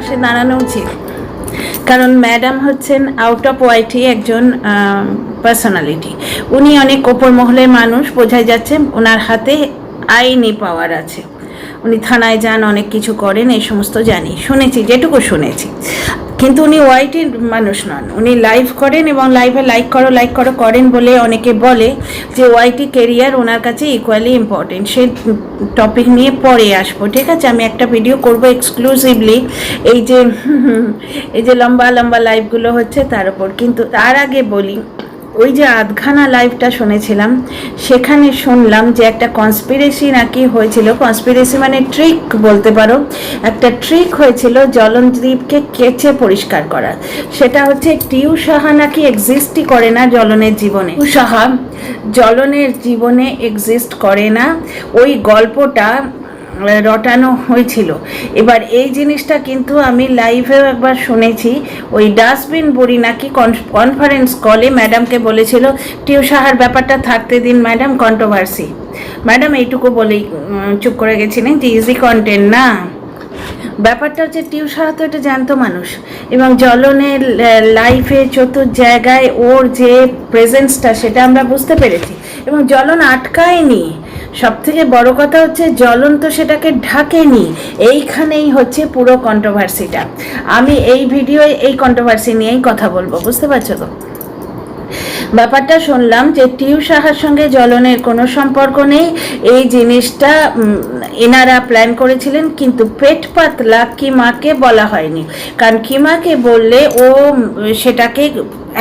পাশে দাঁড়ানো উচিত। কারণ ম্যাডাম হচ্ছেন আউট অফ ওয়াইটি একজন পার্সোনালিটি উনি অনেক ওপর মহলের মানুষ, বোঝাই যাচ্ছে ওনার হাতে আইনি পাওয়ার আছে। উনি থানায় যান, অনেক কিছু করেন, এই সমস্ত জানি। শুনেছি, যেটুকু শুনেছি। কিন্তু উনি ওয়াইটির মানুষ নন। উনি লাইভ করেন এবং লাইভে লাইক করো লাইক করো, করেন বলে অনেকে বলে যে ওয়াইটি কেরিয়ার ওনার কাছে ইকুয়ালি ইম্পর্টেন্ট সেই টপিক নিয়ে পরে আসব, ঠিক আছে? আমি একটা ভিডিও করব এক্সক্লুসিভলি এই যে এই যে লম্বা লম্বা লাইভগুলো হচ্ছে তার উপর। কিন্তু তার আগে বলি ওই যে আধখানা লাইভটা শুনেছিলাম, সেখানে শুনলাম যে একটা কনস্পিরেসি নাকি হয়েছিল। কনস্পিরেসি মানে ট্রিক বলতে পারো। একটা ট্রিক হয়েছিল জলনদ্বীপকে কেচে পরিষ্কার করা। সেটা হচ্ছে টিউ সাহা নাকি এক্সিস্টই করে না জলনের জীবনে? সাহা জলনের জীবনে এক্সিস্ট করে না। ওই গল্পটা রটানো হয়েছিল। এবার এই জিনিসটা কিন্তু আমি লাইভেও একবার শুনেছি, ওই ডাস্টবিন বড়ি নাকি কনফারেন্স কলে ম্যাডামকে বলেছিল টিউ সাহার ব্যাপারটা থাকতে দিন ম্যাডাম কন্ট্রোভার্সি ম্যাডাম এইটুকু বলেই চুপ করে গেছিলেন যে ইজি কন্টেন্ট না। ব্যাপারটা হচ্ছে টিউ সাহা তো এটা জানতো মানুষ এবং জলনের লাইফে চতুর জায়গায় ওর যে প্রেজেন্সটা সেটা আমরা বুঝতে পেরেছি এবং জলন আটকায়নি। সব থেকে বড় কথা হচ্ছে জ্বলন তো সেটাকে ঢাকেনি। এইখানেই হচ্ছে পুরো কন্ট্রোভার্সিটা আমি এই ভিডিও এই কন্ট্রোভার্সি নিয়েই কথা বলব, বুঝতে পারছ তো? ব্যাপারটা শুনলাম যে টিউ সাহার সঙ্গে জ্বলনের কোনো সম্পর্ক নেই। এই জিনিসটা এনারা প্ল্যান করেছিলেন, কিন্তু পেট পাতলা কিমাকে বলা হয়নি। কারণ কিমাকে বললে ও সেটাকে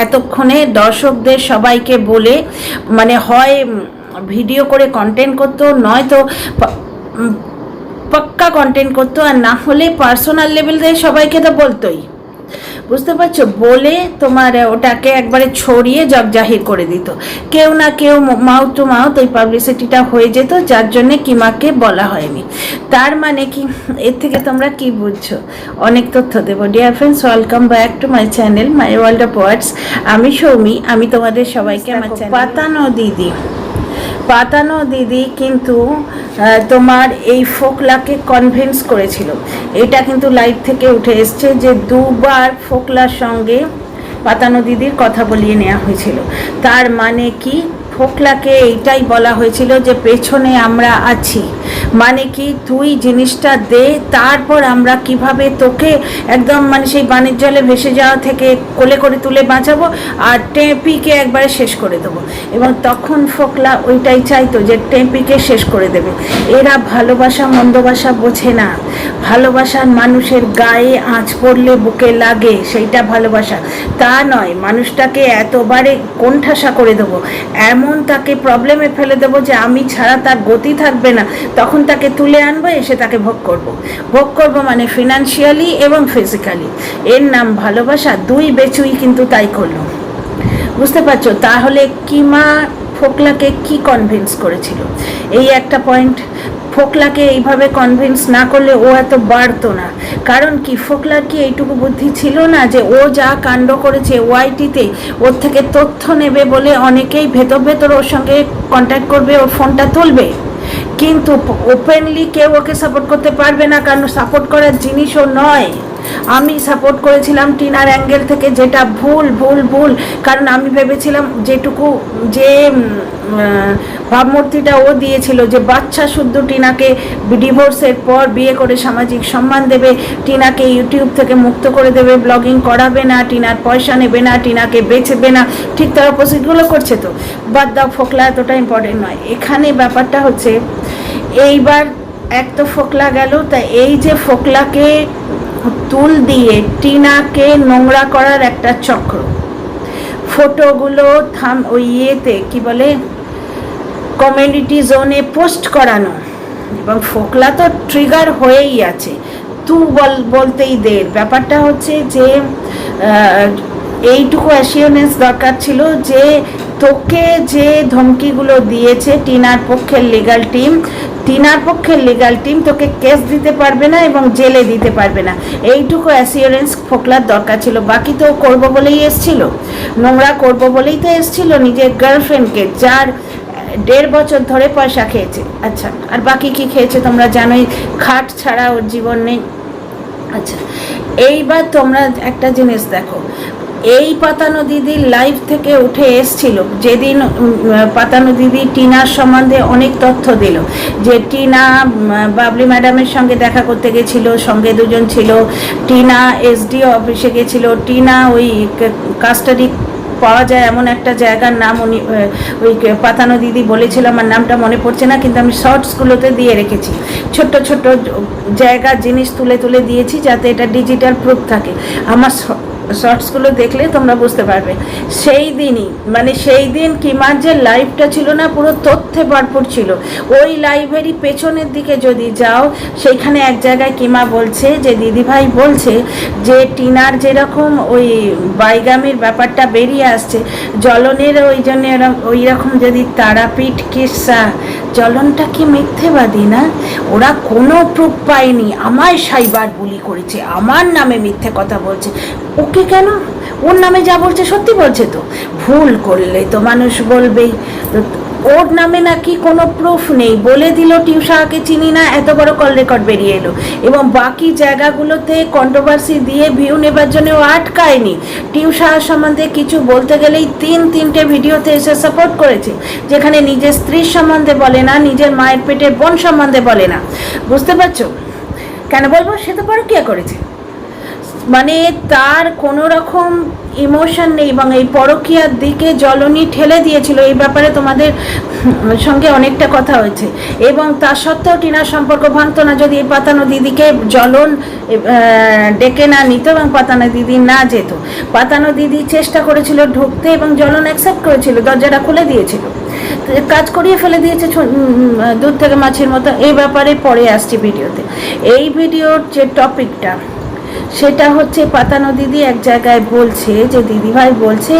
এতক্ষণে দর্শকদের সবাইকে বলে মানে হয় ভিডিও করে কন্টেন্ট করতো নয়তো পাক্কা কন্টেন্ট করতো আর না হলে পার্সোনাল লেভেল দিয়ে সবাইকে তো বলতোই। বুঝতে পারছ? বলে তোমার ওটাকে একবারে ছড়িয়ে জগ জাহির করে দিত। কেউ না কেউ মাউথ টু মাউথ ওই পাবলিসিটিটা হয়ে যেত যার জন্যে কিমাকে বলা হয়নি। তার মানে কি? এর থেকে তোমরা কি বুঝছ? অনেক তথ্য দেবো। Dear friends welcome back to my channel my world of words আমি সৌমি আমি তোমাদের সবাইকে আমার পাতানো দিদি পাতানো দিদি কিন্তু তোমার এই ফোকলাকে কনভিন্স করেছিল। এটা কিন্তু লাইভ থেকে উঠে এসছে যে দুবার ফোকলার সঙ্গে পাতানো দিদির কথা বলিয়ে নেওয়া হয়েছিল। তার মানে কি? ফোকলাকে এইটাই বলা হয়েছিল যে পেছনে আমরা আছি। মানে কি তুই জিনিসটা দে, তারপর আমরা কীভাবে তোকে একদম মানে সেই বাণিজ্য জলে ভেসে যাওয়া থেকে কোলে করে তুলে বাঁচাবো আর টেপিকে একবারে শেষ করে দেবো। এবং তখন ফোকলা ওইটাই চাইতো যে টেপিকে শেষ করে দেবে। এরা ভালোবাসা মন্দবাসা বোঝে না। ভালোবাসার মানুষের গায়ে আঁচ পড়লে বুকে লাগে সেইটা ভালোবাসা। তা নয়, মানুষটাকে এতবারে কোণঠাসা করে দেবো। এমন তাকে প্রবলেমে ফেলে দেব যে আমি ছাড়া তার গতি থাকবে না, তখন তাকে তুলে আনব, এসে তাকে ভোগ করব। ভোগ করব মানে ফিনান্সিয়ালি এবং ফিজিক্যালি এর নাম ভালোবাসা, দুই বেচুই কিন্তু তাই করল। বুঝতে পারছ? তাহলে কিমা ফোকলাকে কি কনভিন্স করেছিল? এই একটা পয়েন্ট ফোকলাকে এইভাবে কনভিন্স না করলে ও এত বাড়তো না। কারণ কি? ফোকলার কি এইটুকু বুদ্ধি ছিল না যে ও যা কাণ্ড করেছে ওয়াইটিতে ওর থেকে তথ্য নেবে বলে অনেকেই ভেতর ভেতর ওর সঙ্গে কন্ট্যাক্ট করবে, ওর ফোনটা তুলবে। কিন্তু ওপেনলি কেউ ওকে সাপোর্ট করতে পারবে না, কারণ সাপোর্ট করার জিনিসও নয়। আমি সাপোর্ট করেছিলাম টিনার অ্যাঙ্গেল থেকে যেটা ভুল ভুল ভুল। কারণ আমি ভেবেছিলাম যেটুকু যে ভাবমূর্তিটা ও দিয়েছিল যে বাচ্চা শুদ্ধ টিনাকে ডিভোর্সের পর বিয়ে করে সামাজিক সম্মান দেবে টিনাকে ইউটিউব থেকে মুক্ত করে দেবে ব্লগিং করাবে না টিনার পয়সা নেবে না টিনাকে বেচবে না, ঠিক তার অপোজিটগুলো করছে তো। বাদ দাও, ফোকলা এতটা ইম্পর্টেন্ট নয়। এখানে ব্যাপারটা হচ্ছে, এইবার এক তো ফোকলা গেল, তা এই যে ফোকলাকে তুল দিয়ে টিনাকে নোংরা করার একটা চক্র। ফটোগুলো থাম, ওই ইয়েতে, কি বলে, কমিউনিটি জোনে পোস্ট করানো। এবং ফোকলা তো ট্রিগার হয়েই আছে। তু বল, বলতেই দের। ব্যাপারটা হচ্ছে যে এইটুকু অ্যাসিওরেন্স দরকার ছিল যে তোকে যে ধমকিগুলো দিয়েছে টিনার পক্ষের লিগাল টিম টিনার পক্ষের লিগাল টিম তোকে কেস দিতে পারবে না এবং জেলে দিতে পারবে না। এইটুকু অ্যাসিওরেন্স ফোকলার দরকার ছিল। বাকি তো করব বলেই এসছিল। নোংরা করব বলেই তো এসছিল নিজের গার্লফ্রেন্ডকে যার দেড় বছর ধরে পয়সা খেয়েছে। আচ্ছা আর বাকি কি খেয়েছে তোমরা জানোই, খাট ছাড়া ওর জীবন নেই। আচ্ছা এইবার তোমরা একটা জিনিস দেখো। এই পাতানো দিদির লাইভ থেকে উঠে এসছিল। যেদিন পাতানো দিদি টিনার সম্বন্ধে অনেক তথ্য দিল। যে টিনা বাবলি ম্যাডামের সঙ্গে দেখা করতে গেছিল, সঙ্গে দুজন ছিল। টিনা এসডিও অফিসে গেছিল। টিনা ওই কাস্টাডি পাওয়া যায় এমন একটা জায়গার নাম উনি ওই পাতানো দিদি বলেছিল। আমার নামটা মনে পড়ছে না, কিন্তু আমি শর্টসগুলোতে দিয়ে রেখেছি। ছোট্ট ছোট্ট জায়গার জিনিস তুলে তুলে দিয়েছি যাতে এটা ডিজিটাল প্রুফ থাকে। আমার শর্টসগুলো দেখলে তোমরা বুঝতে পারবে। সেই দিনই মানে সেই দিন কিমার যে লাইভটা ছিল না, পুরো তথ্যে ভরপুর ছিল। ওই লাইভেরই পেছনের দিকে যদি যাও, সেইখানে এক জায়গায় কিমা বলছে যে, দিদিভাই বলছে যে, টিনার যেরকম ওই বাইগামির ব্যাপারটা বেরিয়ে আসছে জলনের ওই জন্য ওই রকম যদি তারাপীঠ কিসা জলনটা কি মিথ্যেবাদী না? ওরা কোনো প্রুফ পায়নি। আমায় সাইবার বুলি করেছে। আমার নামে মিথ্যে কথা বলছে। ওকে কেন? ওর নামে যা বলছে সত্যি বলছে তো। ভুল করলে তো মানুষ বলবেই ওর নামে নাকি কোনো প্রুফ নেই। বলে দিল টিউশাকে, চিনি না, এত বড় কল রেকর্ড বেরিয়ে এলো। এবং বাকি জায়গাগুলোতে কন্ট্রোভার্সি দিয়ে ভিউ নেবার জন্য ও আটকায়নি। টিউশা সম্বন্ধে কিছু বলতে গেলেই তিন তিনটে ভিডিওতে এসে সাপোর্ট করেছে। যেখানে নিজের স্ত্রীর সম্বন্ধে বলে না, নিজের মায়ের পেটের বোন সম্বন্ধে বলে না। বুঝতে পারছ? কেন বলব? সে তো পরকিয়া করেছে। মানে তার কোনো রকম ইমোশন নেই এবং এই পরকীয়ার দিকে জলনি ঠেলে দিয়েছিল। এই ব্যাপারে তোমাদের সঙ্গে অনেকটা কথা হয়েছে। এবং তা সত্ত্বেও টিনার সম্পর্ক ভাঙতো না। যদি এই পাতানো দিদিকে জলন ডেকে না নিত এবং পাতানো দিদি না যেত। পাতানো দিদি চেষ্টা করেছিল ঢুকতে এবং জলন অ্যাকসেপ্ট করেছিল, দরজাটা খুলে দিয়েছিল। কাজ করিয়ে ফেলে দিয়েছে দুধ থেকে মাছের মতো। এই ব্যাপারে পরে আসছি ভিডিওতে। এই ভিডিওর যে টপিকটা সেটা হচ্ছে পাতানো দিদি এক জায়গায় বলছে যে, দিদিভাই বলছে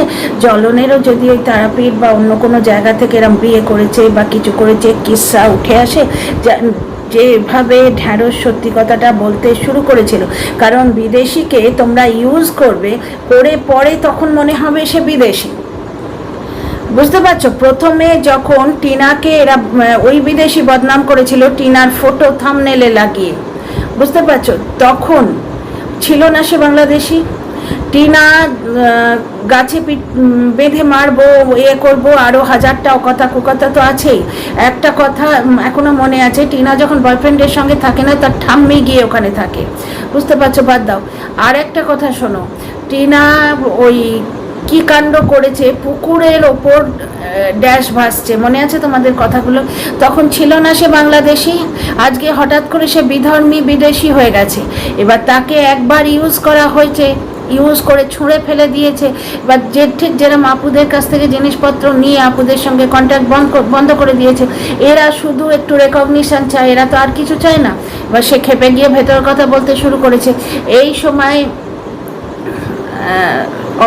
জলনেরও যদি ওই তারাপীঠ বা অন্য কোনো জায়গা থেকে এরম বিয়ে করেছে বা কিছু করেছে কিসা উঠে আসে যেভাবে ঢ্যাঁড়স সত্যি কথাটা বলতে শুরু করেছিল। কারণ বিদেশিকে তোমরা ইউজ করবে, করে পরে তখন মনে হবে সে বিদেশি। বুঝতে পারছ? প্রথমে যখন টিনাকে এরা ওই বিদেশি বদনাম করেছিল, টিনার ফটো থামনেলে লাগিয়ে। বুঝতে পারছ? তখন ছিল না সে বাংলাদেশি। টিনা গাছে বেঁধে মারবো, এ করব আরও হাজারটা কথা কুকথা তো আছেই। একটা কথা এখনও এখনও মনে আছে, টিনা যখন বয়ফ্রেন্ডের সঙ্গে থাকে না, তার ঠাম্মি গিয়ে ওখানে থাকে। বুঝতে পারছ? বাদ দাও। আর একটা কথা শোনো, টিনা ওই কি কাণ্ড করেছে? পুকুরের ওপর ড্যাশ ভাসছে। মনে আছে তোমাদের কথাগুলো? তখন ছিল না সে বাংলাদেশি। আজকে হঠাৎ করে সে বিধর্মী বিদেশি হয়ে গেছে। এবার তাকে একবার ইউজ করা হয়েছে। ইউজ করে ছুঁড়ে ফেলে দিয়েছে। এবার যে ঠিক যেরকম আপুদের কাছ থেকে জিনিসপত্র নিয়ে আপুদের সঙ্গে কন্ট্যাক্ট বন্ধ করে দিয়েছে, এরা শুধু একটু রেকগনিশন চায়, এরা তো আর কিছু চায় না। এবার সে খেপে গিয়ে ভেতর কথা বলতে শুরু করেছে। এই সময়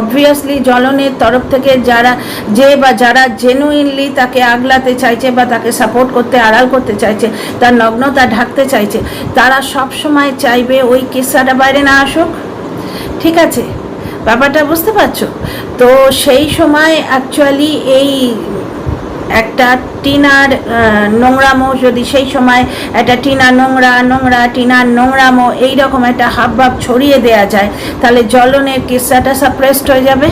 অবভিয়াসলি জলনের তরফ থেকে যারা যে বা যারা জেনুইনলি তাকে আগলাতে চাইছে বা তাকে সাপোর্ট করতে, আড়াল করতে চাইছে, তার নগ্নতা ঢাকতে চাইছে, তারা সব সময় চাইবে ওই কেসাটা বাইরে না আসুক। ঠিক আছে? ব্যাপারটা বুঝতে পারছ? তো সেই সময় অ্যাকচুয়ালি এই একটা টিনার নোংরামো, যদি সেই সময় একটা টিনা নোংরা নোংরা টিনার নোংরামো এইরকম একটা হাবভাব ছড়িয়ে দেয়া যায়, তাহলে জলনের কিস্সাটা সাপ্রেসড হয়ে যাবে।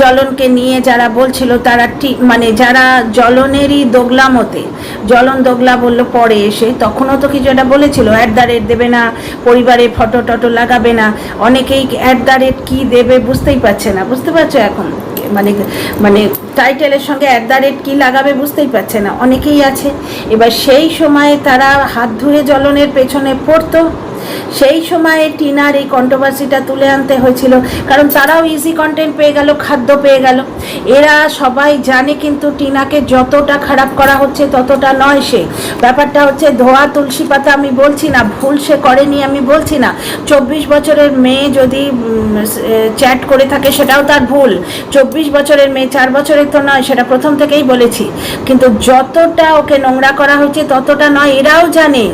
জলনকে নিয়ে যারা বলছিল, তারা ঠিক মানে যারা জলনেরই দোগলামতে জলন দোগলা বলল পরে এসে, তখনও তো কিছু একটা বলেছিল অ্যাট দ্য রেট দেবে না, পরিবারে ফটো টটো লাগাবে না, অনেকেই অ্যাট দ্য রেট কী দেবে বুঝতেই পারছে না, বুঝতে পারছ এখন? মানে মানে টাইটেলের সঙ্গে অ্যাট দ্য রেট কী লাগাবে বুঝতেই পারছে না। অনেকেই আছে। এবার সেই সময়ে তারা হাত ধুয়ে জ্বলনের পেছনে পড়তো। সেই সময়ে টিনার এই কন্ট্রোভার্সিটা তুলে আনতে হয়েছিল। কারণ তারাও ইজি কন্টেন্ট পেয়ে গেল, খাদ্য পেয়ে গেল। এরা সবাই জানে কিন্তু টিনাকে যতটা খারাপ করা হচ্ছে ততটা নয় সে। ব্যাপারটা হচ্ছে ধোয়া তুলসী পাতা আমি বলছি না, ভুল সে করেনি আমি বলছি না। চব্বিশ বছরের মেয়ে যদি চ্যাট করে থাকে সেটাও তার ভুল। চব্বিশ বছরের মেয়ে চার বছরের তো নয়, সেটা প্রথম থেকেই বলেছি। কিন্তু যতটা ওকে নোংরা করা হয়েছে ততটা নয়, এরাও জানে।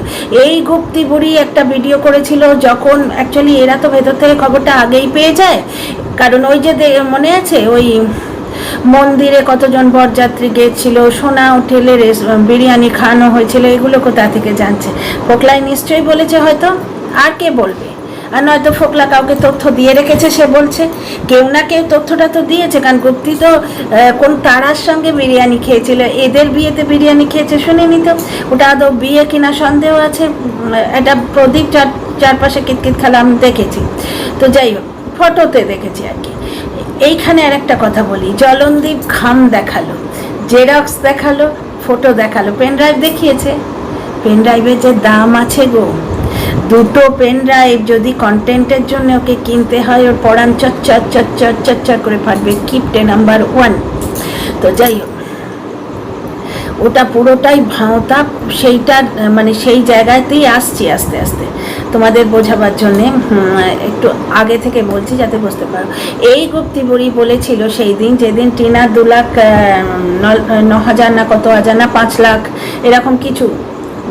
এই গুপ্তি বুড়ি একটা ভিডিও করেছিল যখন অ্যাকচুয়ালি এরা তো ভেতর থেকে খবরটা আগেই পেয়ে যায়। কারণ ওই যে মনে আছে? ওই মন্দিরে কতজন বরযাত্রী গেছিল, সোনা হোটেলে বিরিয়ানি খাওয়ানো হয়েছিল, এগুলো কোথা থেকে জানছে? পোকলাই নিশ্চয়ই বলেছে হয়তো। আর কে বলবে? আর নয়তো ফোকলা কাউকে তথ্য দিয়ে রেখেছে, সে বলছে, কেউ না কেউ তথ্যটা তো দিয়েছে, কারণ গুপ্তি তো কোন তারার সঙ্গে বিরিয়ানি খেয়েছিল, এদের বিয়েতে বিরিয়ানি খেয়েছে শুনিনি তো, ওটা আদৌ বিয়ে কিনা সন্দেহ আছে? একটা প্রদীপ চার, চারপাশে কিতকিত খেলা, আমি দেখেছি। তো যাই হোক, ফটোতে দেখেছি আর কি। এইখানে আর একটা কথা বলি, জলনদীপ খাম দেখাল, জেরক্স দেখাল, ফটো দেখাল পেন ড্রাইভ দেখিয়েছে। পেন ড্রাইভের যে দাম আছে গো দুটো পেন ড্রাইভ যদি কন্টেন্টের জন্য ওকে কিনতে হয় ওর পড়ান চচ্চর চচ্চর চচ্চর করে ফাটবে কিপটে নাম্বার ওয়ান তো যাই হোক ওটা পুরোটাই ভাঁওতা সেইটার আহ, মানে সেই জায়গাতেই আসছি আস্তে আস্তে। তোমাদের বোঝাবার জন্যে একটু আগে থেকে বলছি যাতে বুঝতে পারো। এই গুপ্তি বুড়ি বলেছিল সেই দিন যেদিন টিনা দু লাখ ন হাজার না কত হাজার না পাঁচ লাখ এরকম কিছু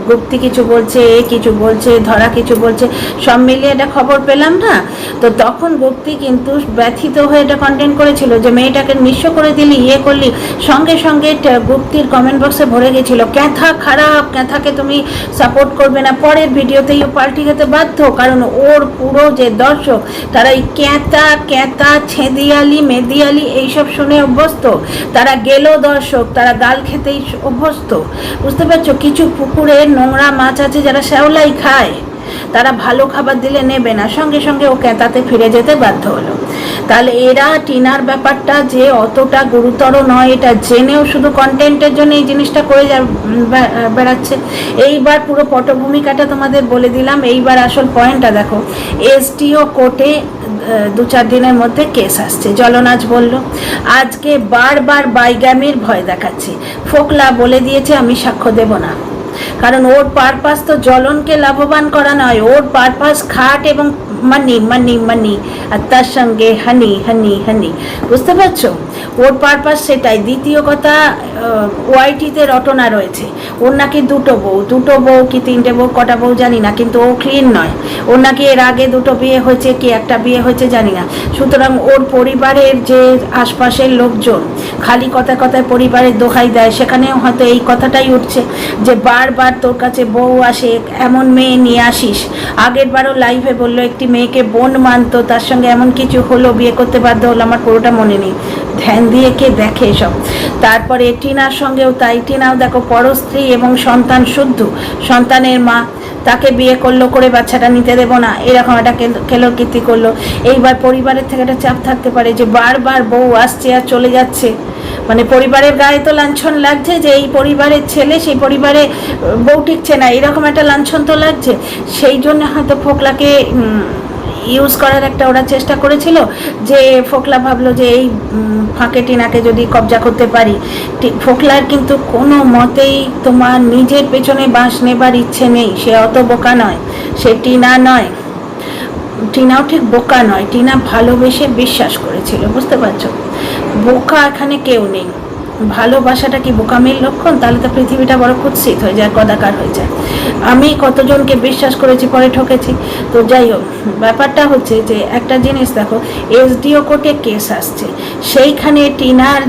গুপ্তি কিছু বলছে, এ কিছু বলছে, ধরা কিছু বলছে, সব মিলিয়ে একটা খবর পেলাম না? তো তখন গুপ্তি কিন্তু ব্যথিত হয়ে এটা কন্টেন্ট করেছিল যে মেয়েটাকে নিঃস্ব করে দিলি ইয়ে করলি, সঙ্গে সঙ্গে গুপ্তির কমেন্ট বক্সে ভরে গেছিল, ক্যাথা খারাপ, ক্যাথাকে তুমি সাপোর্ট করবে না। পরের ভিডিওতেই পাল্টি খেতে বাধ্য, কারণ ওর পুরো যে দর্শক, তারা এই ক্যাঁতা ক্যাঁতা ছেদিয়ালি, মেদিয়ালি, এইসব শুনে অভ্যস্ত। তারা গেল দর্শক, তারা গাল খেতেই অভ্যস্ত। বুঝতে পারছ? কিছু পুকুরে নোংরা মাছ আছে যারা শ্যাওলাই খায়, তারা ভালো খাবার দিলে নেবে না। সঙ্গে সঙ্গে ও ক্যাঁতাতে ফিরে যেতে বাধ্য হলো। তাহলে এরা টিনার ব্যাপারটা যে অতটা গুরুতর নয়, এটা জেনেও শুধু কন্টেন্টের জন্য এই জিনিসটা করে যা বেড়াচ্ছে। এইবার পুরো পটভূমিকাটা তোমাদের বলে দিলাম। এইবার আসল পয়েন্টটা দেখো। এসডিও কোর্টে দু চার দিনের মধ্যে কেস আসছে। জলনাজ বলল, আজকে বারবার বাইগামির ভয় দেখাচ্ছে। ফোকলা বলে দিয়েছে, আমি সাক্ষ্য দেব না। কারণ ওর পারপাস তো জ্বলনকে লাভবান করা নয়। ওর পারপাস খাট এবং মানি মানি মানি আর তার সঙ্গে হানি হানি হানি বুঝতে পারছ? ওর পারপাস সেটাই। দ্বিতীয় কথা ওয়াইটিতে রটনা রয়েছে। ওর নাকি দুটো বউ। দুটো বউ কি তিনটে বউ, কটা বউ জানি না, কিন্তু ও ক্লিন নয়। ওর নাকি এর আগে দুটো বিয়ে হয়েছে, কি একটা বিয়ে হয়েছে জানি না। সুতরাং ওর পরিবারের যে আশপাশের লোকজন, খালি কথা কথায় পরিবারের দোহাই দেয়, সেখানেও হয়তো এই কথাটাই উঠছে যে বারবার তোর কাছে বউ আসে, এমন মেয়ে নিয়ে আসিস। আগের বারও লাইভে বলল, একটি মেয়েকে বোন মানতো, তার সঙ্গে এমন কিছু হলো, বিয়ে করতে বাধ্য হলো, আমার পুরোটা মনে নেই। ধ্যান দিয়ে কে দেখে এসব? তারপরে টিনার সঙ্গেও তাই। টিনাও দেখো, পরস্ত্রী এবং সন্তান শুদ্ধ। সন্তানের মা তাকে বিয়ে করল, করে বাচ্চাটা নিতে দেবো না। এরকম একটা কেল- কীর্তি করল। এইবার পরিবারের থেকে একটা চাপ থাকতে পারে যে বারবার বউ আসছে আর চলে যাচ্ছে। মানে পরিবারের গায়ে তো লাঞ্ছন লাগছে যে এই পরিবারের ছেলে সেই পরিবারে বউ ঠিকছে না। এরকম একটা লাঞ্ছন তো লাগছে। সেই জন্য হয়তো ফোকলাকে ইউজ করার একটা ওরা চেষ্টা করেছিল যে ফোকলা ভাবলো যে এই ফাঁকে টিনাকে যদি কবজা করতে পারি। ফোকলার কিন্তু কোনো মতেই তোমার নিজের পেছনে বাঁশ নেবার ইচ্ছে নেই। সে অত বোকা নয়। সে টিনা নয়। টিনাও ঠিক বোকা নয়। টিনা ভালোবেসে বিশ্বাস করেছিল। বুঝতে পারছ? বোকা এখানে কেউ নেই। ভালোবাসাটা কি বোকামির লক্ষণ? তাহলে তো পৃথিবীটা বড় কুৎসিত হয়ে যায় কদাকার হয়ে যায়। আমি কতজনকে বিশ্বাস করেছি, পরে ঠকেছি। তো যাই হোক, ব্যাপারটা হচ্ছে যে একটা জিনিস দেখো, এসডিও কোর্টে কেস আসছে। সেইখানে টিনার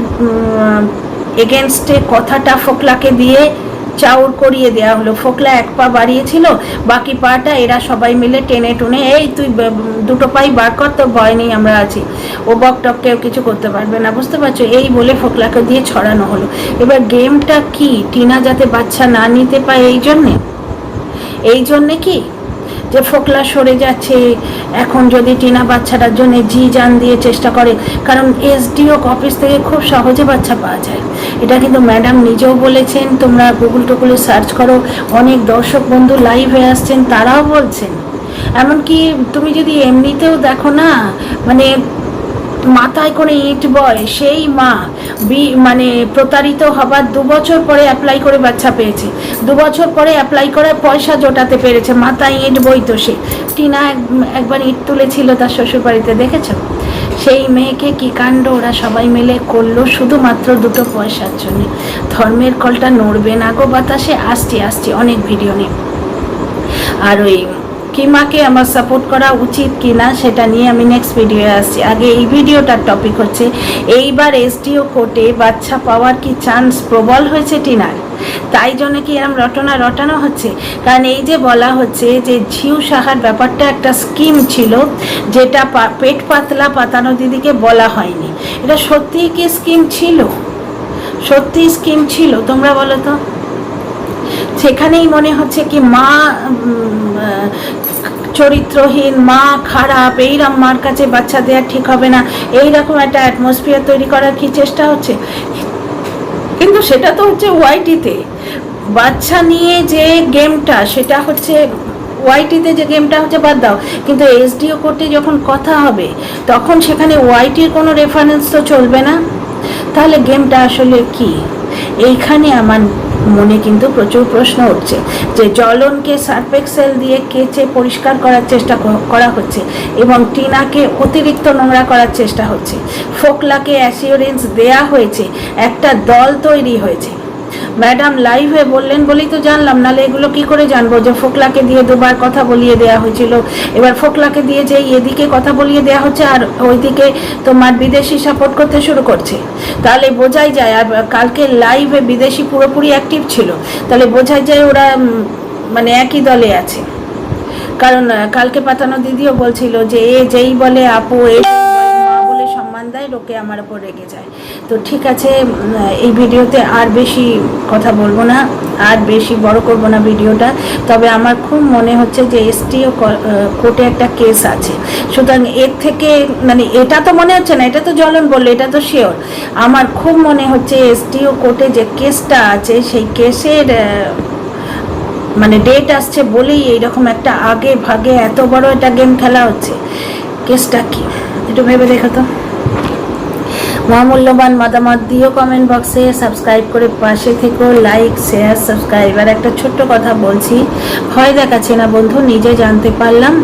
এগেনস্টে কথাটা ফোকলাকে দিয়ে চাউর করিয়ে দেওয়া হলো। ফোকলা এক পা বাড়িয়েছিল, বাকি পাটা এরা সবাই মিলে টেনে টুনে, এই তুই দুটো পাই বার কর তো ভয় নেই, আমরা আছি। ও বক টক কেউ কিছু করতে পারবে না, বুঝতে পারছ? এই বলে ফোকলাকে দিয়ে ছড়ানো হলো। এবার গেমটা কি? টিনা যাতে বাচ্চা না নিতে পায় এই জন্যে? এই জন্যে কি? যে ফোকলা সরে যাচ্ছে, এখন যদি টিনা বাচ্চাটার জন্য জি জান দিয়ে চেষ্টা করে, কারণ এসডিও অফিস থেকে খুব সহজে বাচ্চা পাওয়া যায়। এটা কিন্তু ম্যাডাম নিজেও বলেছেন, তোমরা গুগল টুগুলে সার্চ করো, অনেক দর্শক বন্ধু লাইভ হয়ে আসছেন, তারাও বলছেন। এমনকি তুমি যদি এমনিতেও দেখো না মানে মাথায় করে ইট বয়, সেই মা বি মানে প্রতারিত হবার দু বছর পরে অ্যাপ্লাই করে বাচ্চা পেয়েছে। দু বছর পরে অ্যাপ্লাই করে পয়সা জোটাতে পেরেছে, মাথায় ইট বই তো সে। টিনা এক- একবার ইট তুলেছিল তার শ্বশুর বাড়িতে দেখেছ? সেই মেয়েকে কি কাণ্ড ওরা সবাই মিলে করল শুধুমাত্র দুটো পয়সার জন্য। ধর্মের কলটা নড়বে না গো বাতাসে, আসছি আসছি, অনেক ভিডিও নিয়ে। আর ওই কিমাকে আমার সাপোর্ট করা উচিত কি না সেটা নিয়ে আমি নেক্সট ভিডিও আসছি। আগে এই ভিডিওটার টপিক হচ্ছে, এইবার এসডিও কোর্টে বাচ্চা পাওয়ার কি চান্স প্রবল হয়েছে টিনার তাই জন্য কি এরম রটনা রটানো হচ্ছে? কারণ এই যে বলা হচ্ছে যে ঝিউ সাহার ব্যাপারটা একটা স্কিম ছিল, যেটা পেট পাতলা পাতানো দিদিকে বলা হয়নি। এটা সত্যিই কি স্কিম ছিল? সত্যি স্কিম ছিল, তোমরা বলো তো। সেখানেই মনে হচ্ছে কি মা চরিত্রহীন, মা খারাপ এইরকম মার কাছে বাচ্চা দেওয়া ঠিক হবে না। এইরকম একটা অ্যাটমসফিয়ার তৈরি করার কি চেষ্টা হচ্ছে? কিন্তু সেটা তো হচ্ছে ওয়াইটিতে বাচ্চা নিয়ে যে গেমটা, সেটা হচ্ছে ওয়াইটিতে যে গেমটা হচ্ছে বাদ দাও। কিন্তু এসডিও কোর্টে যখন কথা হবে, তখন সেখানে ওয়াইটির কোনো রেফারেন্স তো চলবে না। তাহলে গেমটা আসলে কি? এইখানে আমার মনে কিন্তু প্রচুর প্রশ্ন উঠছে যে জলনকে সার্ফেক্সেল দিয়ে কেচে পরিষ্কার করার চেষ্টা করা হচ্ছে এবং টিনাকে অতিরিক্ত নোংরা করার চেষ্টা হচ্ছে। ফোকলাকে অ্যাসিওরেন্স দেয়া হয়েছে, একটা দল তৈরি হয়েছে। ম্যাডাম লাইভে বললেন বলেই তো জানলাম, নালে এগুলো কি করে জানব? যে ফোকলাকে দিয়ে দুবার কথা বলিয়ে দেওয়া হয়েছিল। এবার ফোকলাকে দিয়ে যে এদিকে কথা বলিয়ে দেওয়া হচ্ছে, আর ওইদিকে তোমার বিদেশি সাপোর্ট করতে শুরু করছে। তাহলে বোঝাই যায়, আর কালকে লাইভে বিদেশি পুরোপুরি অ্যাক্টিভ ছিল, তাহলে বোঝাই যায় ওরা মানে একই দলে আছে। কারণ কালকে পাতানো দিদিও বলছিল যে, এ যেই বলে আপু, এ দেয় লোকে আমার ওপর রেগে যায়। তো ঠিক আছে এই ভিডিওতে আর বেশি কথা বলব না, আর বেশি বড় করব না ভিডিওটা। তবে আমার খুব মনে হচ্ছে যে এসটিও কোর্টে একটা কেস আছে। সুতরাং এর থেকে মানে এটা তো মনে হচ্ছে না, এটা তো জ্বলন বলল, এটা তো শিওর। আমার খুব মনে হচ্ছে এসটিও কোর্টে যে কেসটা আছে, সেই কেসের মানে ডেট আসছে বলেই এইরকম একটা আগে ভাগে এত বড় একটা গেম খেলা হচ্ছে। কেসটা কি? একটু ভেবে দেখো তো। মহামূল্যবান মতামত দিও কমেন্ট বক্সে সাবস্ক্রাইব করে পাশে থেকো লাইক শেয়ার সাবস্ক্রাইব আর একটা ছোট্ট কথা বলছি, ভয় দেখাচ্ছে না বন্ধু, নিজে জানতে পারলাম।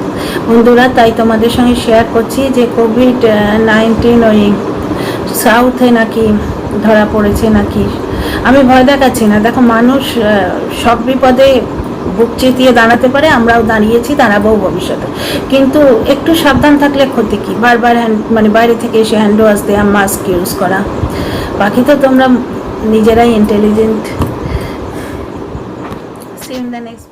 বন্ধুরা, তাই তোমাদের সঙ্গে শেয়ার করছি যে কোভিড নাইন্টিন ওই সাউথে নাকি ধরা পড়েছে নাকি? আমি ভয় দেখাচ্ছি না। দেখো, মানুষ সব বিপদে বুক চেতিয়ে দাঁড়াতে পারে, আমরাও দাঁড়িয়েছি, দাঁড়াবো ভবিষ্যতে। কিন্তু একটু সাবধান থাকলে ক্ষতি কী? বারবার হ্যান্ড মানে বাইরে থেকে এসে হ্যান্ড ওয়াশ দেওয়া মাস্ক ইউজ করা। বাকি তো তোমরা নিজেরাই ইন্টেলিজেন্ট সি দ্য নেক্সট